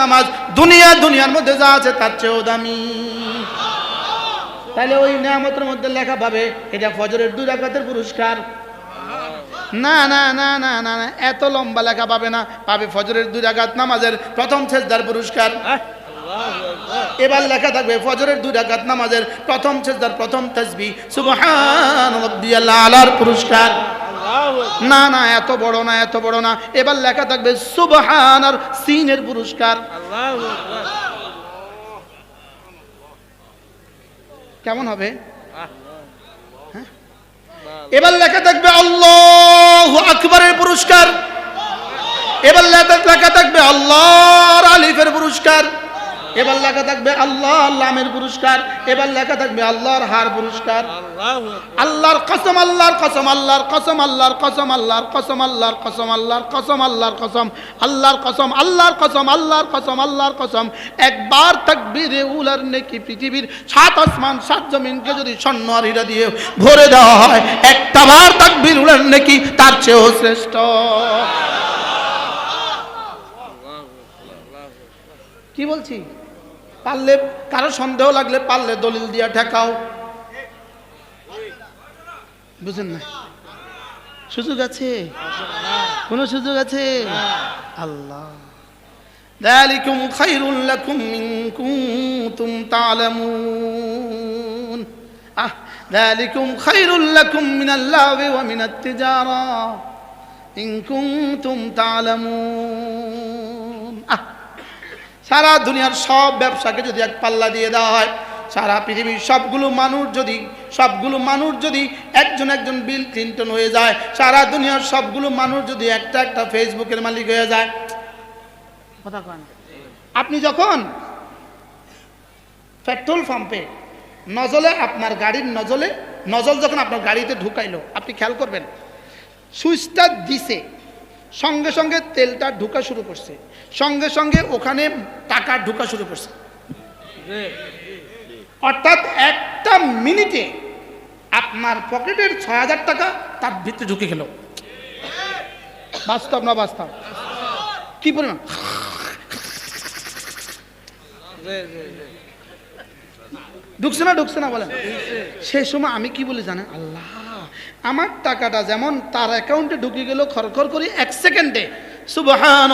নামাজ দুনিয়া, দুনিয়ার মধ্যে যা আছে তার চেয়েও দামি। তাহলে ওই মধ্যে লেখা পাবে, এটা ফজরের পুরস্কার। না না না না না না, এত লম্বা লেখা পাবে না, পাবে ফজরের দুই রাকাত নামাজের প্রথম সেজদার পুরস্কার। এবার লেখা থাকবে, ফজরের দুই রাকাত নামাজের প্রথম সেজদার প্রথম তাসবি, সুবহান রাব্বিয়াল আলার পুরস্কার। না না, এত বড় না, এত বড় না। এবার লেখা থাকবে, সুবহান আর সিনের পুরস্কার। কেমন হবে? হ্যাঁ? এবার লেখা থাকবে, আল্লাহ আকবরের পুরস্কার। এবার লেখা- লেখা থাকবে, আল্লাহর আলিফের পুরস্কার। এবার লেখা থাকবে আল্লাহ আল্লামের পুরস্কার এবার লেখা থাকবে আল্লাহর হার পুরস্কার আল্লাহর কসম আল্লাহর কসম আল্লাহর কসম আল্লাহর কসম আল্লাহর কসম আল্লাহর কসম আল্লাহর কসম আল্লাহর কসম আল্লাহর কসম আল্লাহর কসম আল্লাহর কসম আল্লাহর কসম একবার তাকবীরে উলার নেকি পৃথিবীর সাত আসমান সাত জমিনকে যদি স্বর্ণ আর হীরা দিয়ে ভরে দেওয়া হয় একটা বার তাকবীর উলার নেকি তার চেয়েও শ্রেষ্ঠ কি বলছি পারলে কারো সন্দেহ লাগলে পারলে দলিল দিয়া ঠেকাও বুঝেন না সুযোগ আছে কোনো সুযোগ আছে আল্লাহ ذلكم خير لكم إن كنتم تعلمون آه ذلكم خير لكم من اللهو ومن التجارة إن كنتم تعلمون آه সারা দুনিয়ার সব ব্যবসাকে যদি এক পাল্লা দিয়ে দেওয়া হয়, সারা পৃথিবীর সবগুলো মানুষ যদি, সবগুলো মানুষ যদি একজন একজন বিল ক্লিন্টন হয়ে যায়, সারা দুনিয়ার সবগুলো মানুষ যদি একটা একটা ফেসবুকের মালিক হয়ে যায়। আপনি যখন পেট্রোল পাম্পে নজলে আপনার গাড়ির নজলে, নজল যখন আপনার গাড়িতে ঢুকাইলো, আপনি খেয়াল করবেন, সুইচটা দিছে। সঙ্গে সঙ্গে তেলটা ঢুকা শুরু করছে। সঙ্গে সঙ্গে ওখানে টাকা ঢুকা শুরু করছে। অর্থাৎ একটা মিনিটে আপনার পকেটের ছয় হাজার টাকা তার ভিতরে ঢুকে গেল। বাস্তব না বাস্তব? কি পরিমাণ ঢুকছে না ঢুকছে না বলেন। সেই সময় আমি কি বলি জানেন? আল্লাহ। আমার টাকাটা যেমন তার অ্যাকাউন্টে ঢুকে গেল খরখর করি এক সেকেন্ডে সুবহান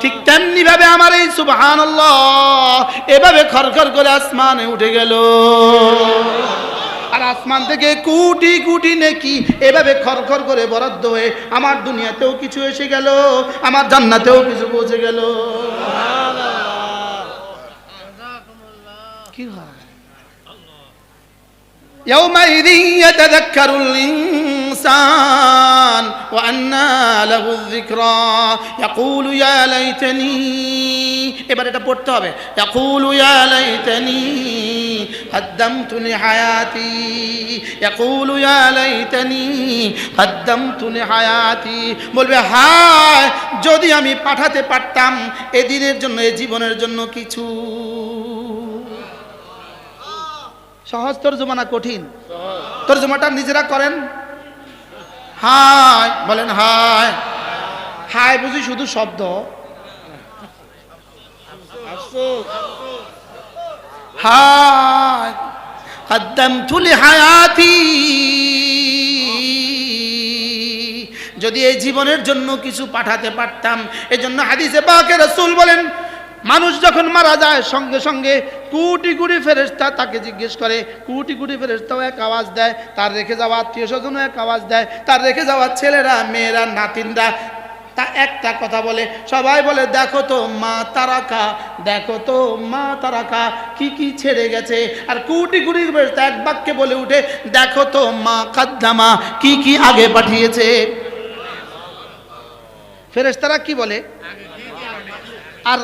ঠিক তেমনি ভাবে আমার এই সুবহান এভাবে খরখর করে আসমানে উঠে গেল। আর আসমান থেকে কোটি কোটি নেকি এভাবে খরখর করে বরাদ্দ হয়ে আমার দুনিয়াতেও কিছু এসে গেল আমার জান্নাতেও কিছু পৌঁছে গেল। কি হয়? يومئذ يتذكر الإنسان وأنى له الذكرى يقول يا ليتني এবার এটা পড়তে হবে يقول يا ليتني قدمت لحياتي يقول يا ليتني قدمت لحياتي বলবে হায় যদি আমি পাঠাতে পারতাম এদিনের জন্য এ জীবনের জন্য কিছু সহজ তর্জমা না কঠিন। তর্জমাটা নিজেরা করেন। হায়, বলেন হায়। হায় বুঝি শুধু শব্দ। হায় হায়াতি। যদি এই জীবনের জন্য কিছু পাঠাতে পারতাম, এজন্য হাদিসে পাকে রসুল বলেন মানুষ যখন মারা যায়, সঙ্গে সঙ্গে কুটি কুটি ফেরেস্তা তাকে জিজ্ঞেস করে, কুটি কুটি ফেরেস্তাও এক আওয়াজ দেয়, তার রেখে যাওয়া আত্মীয় স্বজনও এক আওয়াজ দেয়, তার রেখে যাওয়া ছেলেরা, মেয়েরা, নাতিনরা, তা একটা কথা বলে, সবাই বলে, দেখো তো মা তারাকা, দেখো তো মা তারাকা, কি কি ছেড়ে গেছে? আর কুটি কুটি ফেরেশতা এক বাক্যে বলে উঠে, দেখো তো মা কাদ্দামা, কি কি আগে পাঠিয়েছে? ফেরেশতারা কি বলে? আর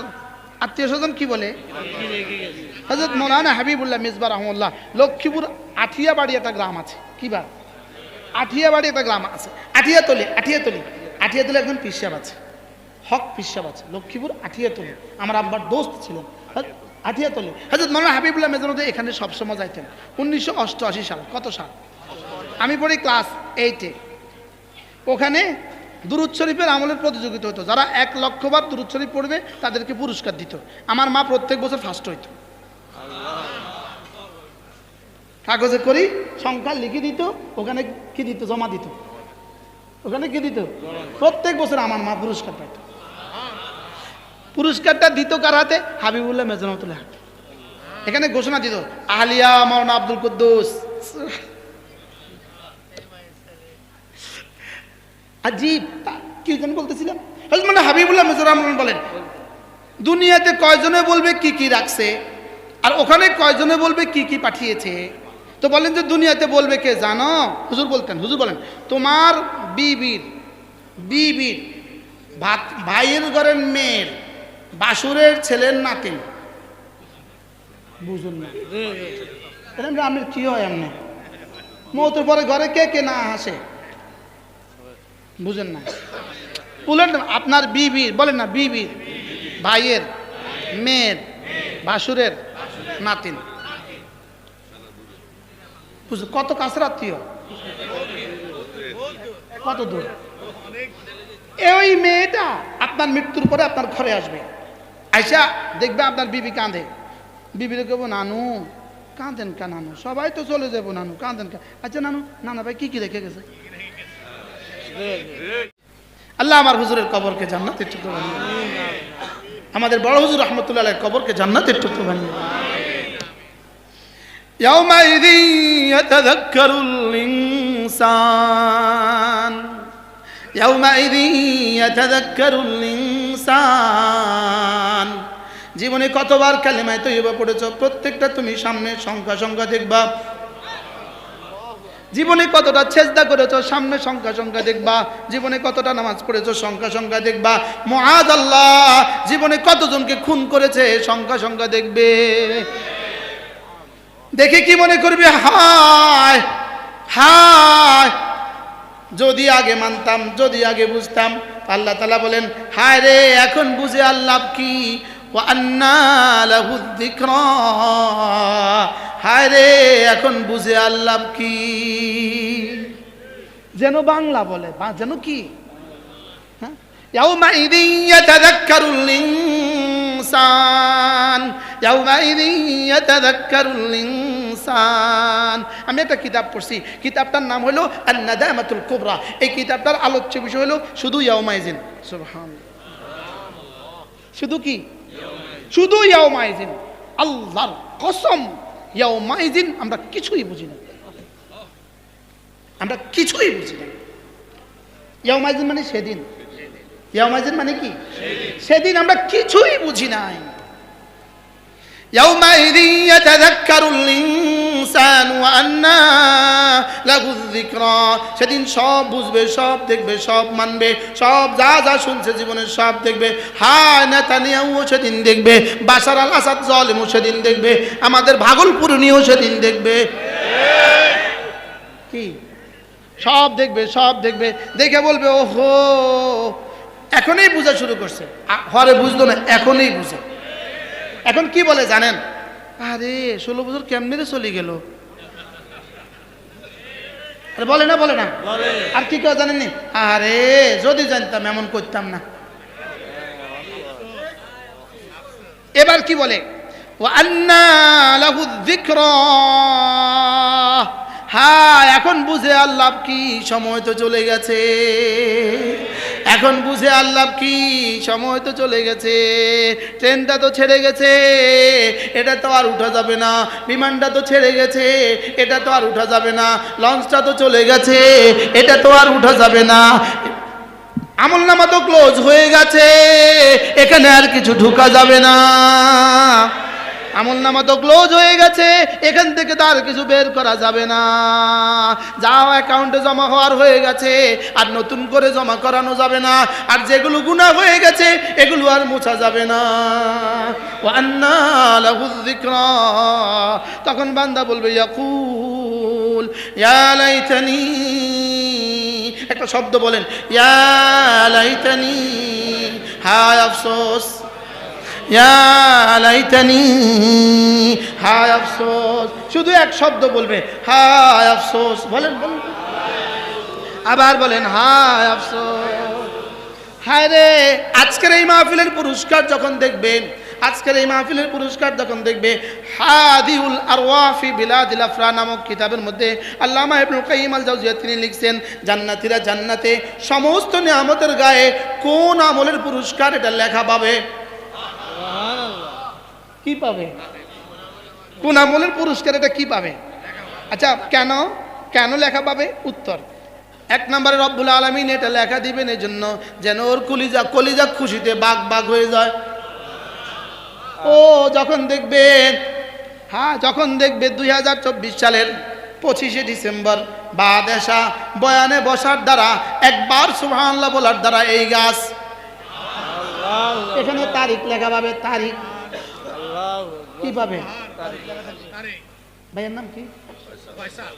আত্মীয় স্বজন কি বলে? হজরত মৌলানা হাবিবুল্লাহ মিসবা রহমুল্লাহ লক্ষ্মীপুর আঠিয়াবাড়ি একটা গ্রাম আছে। কি বার? আঠিয়াবাড়ি একটা গ্রাম আছে। আঠিয়াতলি আঠিয়াতলি আঠিয়াতলি একজন পিসাব আছে। হক পিসাব আছে। লক্ষ্মীপুর আঠিয়াতলি। আমার আব্বার দোস্ত ছিলেন আঠিয়াতলি। হাজরত মৌলানা হাবিবুল্লাহ মেজনুদ্দিন এখানে সবসময় যাইতেন। উনিশশো অষ্টআশি সাল, কত সাল? আমি পড়ি ক্লাস এইটে ওখানে দুরুদ শরীফের আমলের প্রতিযোগিতা হতো যারা এক লক্ষবার দুরুদ শরীফ পড়বে, তাদেরকে পুরস্কার দিত। আমার মা প্রত্যেক বছর ফার্স্ট হইতো। কাগজে করি, সংখ্যা লিখে দিত, ওখানে কি দিত? জমা দিত। ওখানে কি দিত? প্রত্যেক বছর আমার মা পুরস্কার পাইত। পুরস্কারটা দিত কার হাতে? হাবিবুল্লাহ মেজনামতুল্লাহ এখানে ঘোষণা দিত, আলিয়া মৌলানা আব্দুল কুদ্দুস। আজীব কি যেন বলতেছিলাম? মানে হাবিবুল্লাহ মেজর রহমান বলেন, দুনিয়াতে কয়জনে বলবে কি কি রাখছে? আর ওখানে কয়জনে বলবে কি কি পাঠিয়েছে? তো বলেন যে দুনিয়াতে বলবে কে? জানো? হুজুর বলতেন, হুজুর বলেন, তোমার বিবির বিবির ভাত, ভাইয়ের ঘরের মেয়ের বাসুরের ছেলের নাতিন বুঝুন না। এরকম কি হয় এমনি? মৌতের পরে ঘরে কে কে না আসে? বুঝেন না। বলেন আপনার বিবির, বলেন না, বিবির, ভাইয়ের, মেয়ের বাসুরের নাতিন কত কাছের আত্মীয় কত দূর? এই মেয়েটা আপনার মৃত্যুর পরে আপনার ঘরে আসবে। আইসা দেখবে আপনার বিবি কাঁদে। বিবিরে কেবো নানু, কাঁদেন কা নানু? সবাই তো চলে যাব, নানু, কাঁদেন কা আচ্ছা নানু, নানা ভাই কি কি রেখে গেছে? আল্লাহ আমার হুজুরের কবরকে জান্নাত একটু বানিয়ে দিন। আমাদের বড় হুজুর রহমতুল্লাহ আলাইহির কবরকে জান্নাত একটু বানিয়ে দিন। يومئذ يتذكر الإنسان يومئذ يتذكر الإنسان জীবনে কতবার কালেমায় তৈবা পড়েছ প্রত্যেকটা তুমি সামনে সংখ্যা সংখ্যা দেখবা জীবনে কতটা চেষ্টা করেছ, সামনে সংখ্যা সংখ্যা দেখবা। জীবনে কতটা নামাজ পড়েছো, সংখ্যা সংখ্যা দেখবা। মহাদ আল্লাহ, জীবনে কতজনকে খুন করেছে, সংখ্যা সংখ্যা দেখবে। দেখে কি মনে করবে? হায় হায়। যদি আগে মানতাম, যদি আগে বুঝতাম, আল্লাহ তালা বলেন, হায় রে, এখন বুঝে আল্লাহ কি? আন্না। হায় রে এখন বুঝে আল্লাহ কি যেন বাংলা বলে বা যেন কি হ্যাঁ يومئذ يتذكر الإنسان يومئذ يتذكر الإنسان আমি একটা কিতাব পড়ছি কিতাবটার নাম হলো আন্নাদামাতুল কুবরা এই কিতাবটার আলোচ্য বিষয় হলো শুধু ইয়াউমাইজিন সুবহান শুধু কি শুধু ইয়াউমাইজিন আল্লাহর কসম ইয়াউমাইজিন আমরা কিছুই বুঝি না আমরা কিছুই বুঝি না ইয়াউমাইজিন মানে সেদিন ইয়াউমাইজিন মানে কি সেদিন আমরা কিছুই বুঝি নাই يومئذ يتذكر الإنسان সেদিন সব বুঝবে, সব দেখবে, সব মানবে, সব যা যা শুনছে জীবনে সব দেখবে। হা নেতানিয়াও সেদিন দেখবে বাসার আল আসাদ জলেমও সেদিন দেখবে, আমাদের ভাগলপুরনিও সেদিন দেখবে। কি? সব দেখবে সব দেখবে, দেখে বলবে, ওহো, এখনই বুঝা শুরু করছে। হরে বুঝলো না, এখনই বুঝে। এখন কি বলে জানেন? আরে ষোলো বছর কেমনে চলে গেল? আরে বলে না বলে না। আর কি কেউ জানেননি? আরে যদি জানতাম এমন করতাম না। এবার কি বলে? হ্যাঁ এখন বুঝে আল্লাহ কি? সময় তো চলে গেছে। এখন বুঝে আল্লাহ কি? সময় তো চলে গেছে, ট্রেনটা তো ছেড়ে গেছে, এটা তো আর উঠা যাবে না, বিমানটা তো ছেড়ে গেছে, এটা তো আর উঠা যাবে না, লঞ্চটা তো চলে গেছে, এটা তো আর উঠা যাবে না। আমল নামা তো ক্লোজ হয়ে গেছে, এখানে আর কিছু ঢুকা যাবে না। আমল নামা তো ক্লোজ হয়ে গেছে, এখান থেকে তো আর কিছু বের করা যাবে না। যাও অ্যাকাউন্টে জমা হওয়ার হয়ে গেছে, আর নতুন করে জমা করানো যাবে না। আর যেগুলো গুণা হয়ে গেছে, এগুলো আর মোছা যাবে না। তখন বান্দা বলবে, ইয়াকুল, ইয়া লাইতানি। একটা শব্দ বলেন, ইয়া লাইতানি, হায় আফসোস। হায় আফসোস। শুধু এক শব্দ বলবে, হায় আফসোস। বলেন বলেন। আবার বলেন, হায় আফসোস। হায় রে, আজকের এই মাহফিলের পুরস্কার যখন দেখবেন, আজকের এই মাহফিলের পুরস্কার যখন দেখবে, হাদিউল আরওয়াফি বিলাদিল আফরা নামক কিতাবের মধ্যে আল্লামা ইবনুল কাইয়িম আল জাওজিয়া তিনি লিখছেন, জান্নাতীরা জান্নাতে সমস্ত নিয়ামতের গায়ে কোন আমলের পুরস্কার এটা লেখা পাবে? কি পাবে? কোন আমলের পুরস্কার এটা কি পাবে? আচ্ছা কেন? কেন লেখা পাবে? উত্তর। এক নম্বরে রব্বুল আলমিন এটা লেখা দিবেন এই জন্য যেন ওর কলিজা কলিজা খুশিতে বাঘ বাঘ হয়ে যায়। ও যখন দেখবে হ্যাঁ যখন দেখবে দুই হাজার চব্বিশ সালের পঁচিশে ডিসেম্বর বাদেশা বয়ানে বসার দ্বারা একবার সুবহানাল্লাহ বলার দ্বারা এই গাছ এখানে তারিখ লেখা পাবে তারিখ। কি পাবে ভাইয়ের নাম কি?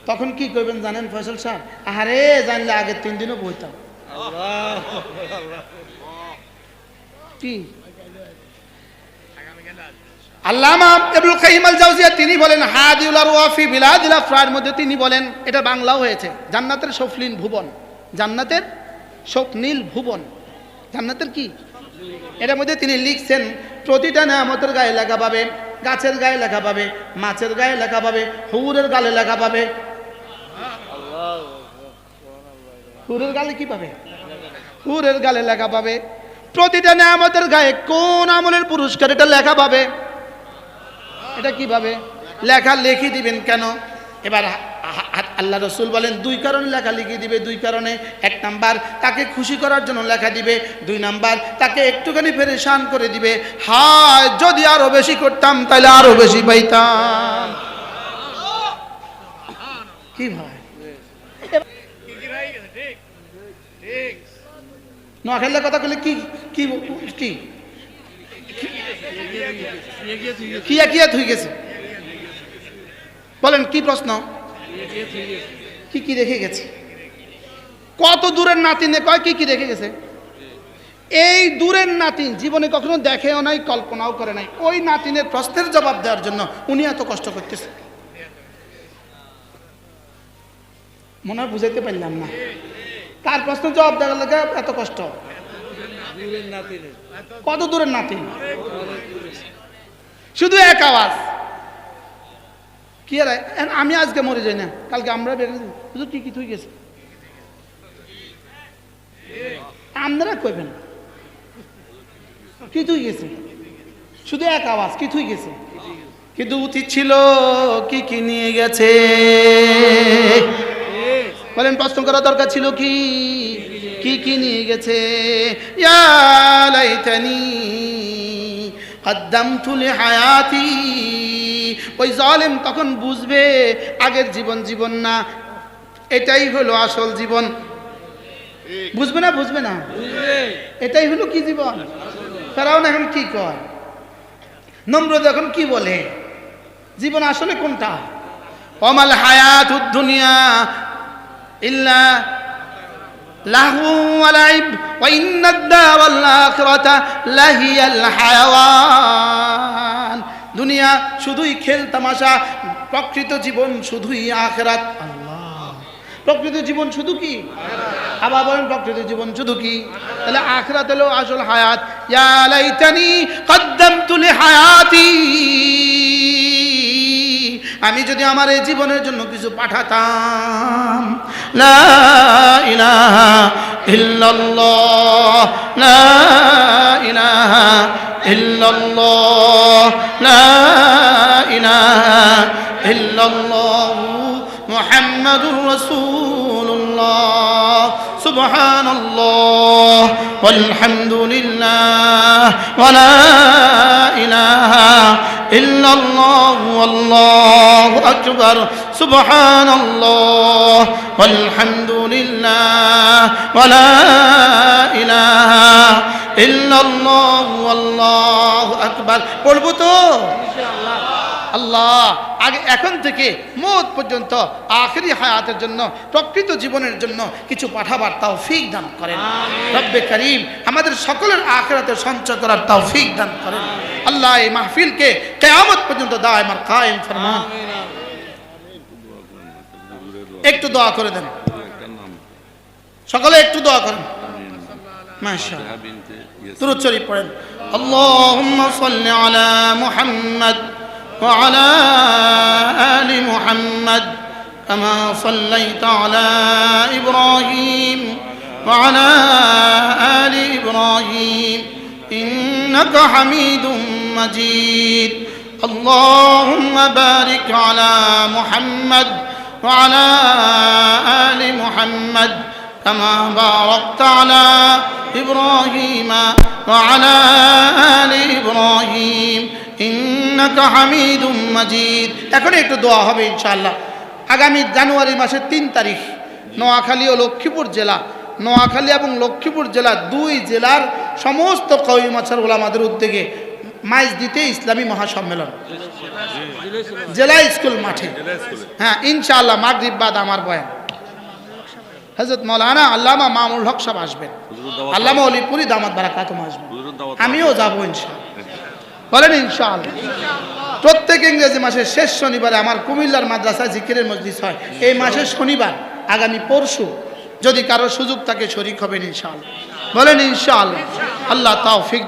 তখন কি করবেন জানেন ফয়সল সাহ আরে জানলে আগের তিন দিনও বইতাম। কি? তিনি বলেন মধ্যে তিনি বলেন, এটা বাংলাও হয়েছে। জান্নাতের সফলিন ভুবন, জান্নাতের স্বপ্নীল ভুবন। জান্নাতের কি? এটার মধ্যে তিনি লিখছেন প্রতিটা নামতের গায়ে লেখা পাবে, গাছের গায়ে লেখা পাবে, মাছের গায়ে লেখা পাবে, হুরের গালে লেখা পাবে। হুরের গালে কি পাবে? হুরের গালে লেখা পাবে। প্রতিটা নামতের গায়ে কোন আমলের পুরস্কার এটা লেখা পাবে? এটা কীভাবে লেখা লিখে দিবেন কেন? এবার আল্লাহ রসুল বলেন দুই কারণে লেখা লিখে দিবে দুই কারণে এক নাম্বার তাকে খুশি করার জন্য লেখা দিবে দুই নাম্বার তাকে একটুখানি পেরেশান করে দিবে হায় যদি আরও বেশি করতাম তাহলে আরও বেশি পাইতাম কি ভাই কথা বলে কি কি কি কিয়া কিয়া গেছে বলেন কি প্রশ্ন কি কি রেখে গেছে? কত দূরের নাতিনে কয় কি কি রেখে গেছে? এই দূরের নাতিন জীবনে কখনো দেখেও নাই, কল্পনাও করে নাই। ওই নাতিনের প্রশ্নের জবাব দেওয়ার জন্য উনি এত কষ্ট করতেছে। মনে হয় বুঝাইতে পারলাম না। তার প্রশ্নের জবাব দেওয়ার লাগে এত কষ্ট? কত দূরের নাতিন শুধু এক আওয়াজ। কি আর আমি আজকে মরে যাই না, কালকে আমরা বেড়ে শুধু কি কি তুই গেছে? আপনারা কইবেন। কি তুই গেছে? শুধু এক আওয়াজ, কি তুই গেছে? কিন্তু উচিত ছিল, কি কি নিয়ে গেছে? বলেন, প্রশ্ন করা দরকার ছিল কি? কি কি নিয়ে গেছে? লাইতানি, কদ্দামতু লিহায়াতি ওই জলেম তখন বুঝবে, আগের জীবন জীবন না। এটাই হলো আসল জীবন। বুঝবে না বুঝবে না? এটাই হলো কি জীবন? ফেরাউন এখন কি কয়? নম্র যখন কি বলে? জীবন আসলে কোনটা? অমাল হায়াত উদ্দুনিয়া ইল্লা লাহু আলাইব ওয়া ইন্নাদ দাওয়াল আখিরাতা লাহিয়াল হায়াওয়ান। দুনিয়া শুধুই খেল তামাশা প্রকৃত জীবন শুধুই আখেরাত। আল্লাহ। প্রকৃত জীবন শুধু কি? আবার বলেন প্রকৃত জীবন শুধু কি? তাহলে আখরাত হলো আসল হায়াত। ইয়া লাইতানি কদ্দামতু লিহায়াতি। আমি যদি আমার এই জীবনের জন্য কিছু পাঠাতাম লা ইলাহা إلا الله لا إله إلا الله لا إله إلا الله. محمد رسول الله سبحان الله والحمد لله ولا إله إلا الله والله أكبر. سبحان الله والحمد لله ولا إله إلا الله والله أكبر বলবো তো আল্লাহ আগে এখন থেকে মত পর্যন্ত আখেরি হায়াতের জন্য প্রকৃত জীবনের জন্য কিছু পাঠাবার তাও ফিক দান করেন রব্বে করিম আমাদের সকলের আখেরাতে সঞ্চয় করার তাও ফিক দান করেন আল্লাহ এই মাহফিলকে কেয়ামত পর্যন্ত দায় আমার কায়েম ফরমান একটু দোয়া করে দেন সকলে একটু দোয়া করেন মাশা درود شريف পড়েন اللهم صل على محمد وعلى آل محمد كما صليت على إبراهيم وعلى آل إبراهيم إنك حميد مجيد اللهم بارك على محمد وعلى آل محمد كما باركت على إبراهيم وعلى آل إبراهيم إنك حميد مجيد এখন একটু দোয়া হবে ইনশাআল্লাহ আগামী জানুয়ারি মাসের তিন তারিখ নোয়াখালী ও লক্ষ্মীপুর জেলা নোয়াখালী এবং লক্ষ্মীপুর জেলা দুই জেলার সমস্ত কবি মাছের ওলামাদের উদ্যোগে মাইজ দিতে ইসলামী মহাসম্মেলন। জেলা স্কুল মাঠে। হ্যাঁ ইনশাআল্লাহ মাগরিব বাদ আমার বয়ান। হজরত মৌলানা আল্লামা মামুল হক সাহেব আসবেন। আল্লামা অলিপুরি দামাত বারাকাতুম আসবেন। আমিও যাব ইনশাআল্লাহ। বলেন ইনশাআল্লাহ। প্রত্যেক ইংরেজি মাসের শেষ শনিবারে আমার কুমিল্লার মাদ্রাসায় জিকিরের মজলিস হয়। এই মাসের শনিবার, আগামী পরশু, যদি কারও সুযোগ থাকে শরিক হবেন ইনশাআল্লাহ। বলেন ইনশাআল্লাহ। আল্লাহ তাও ফিক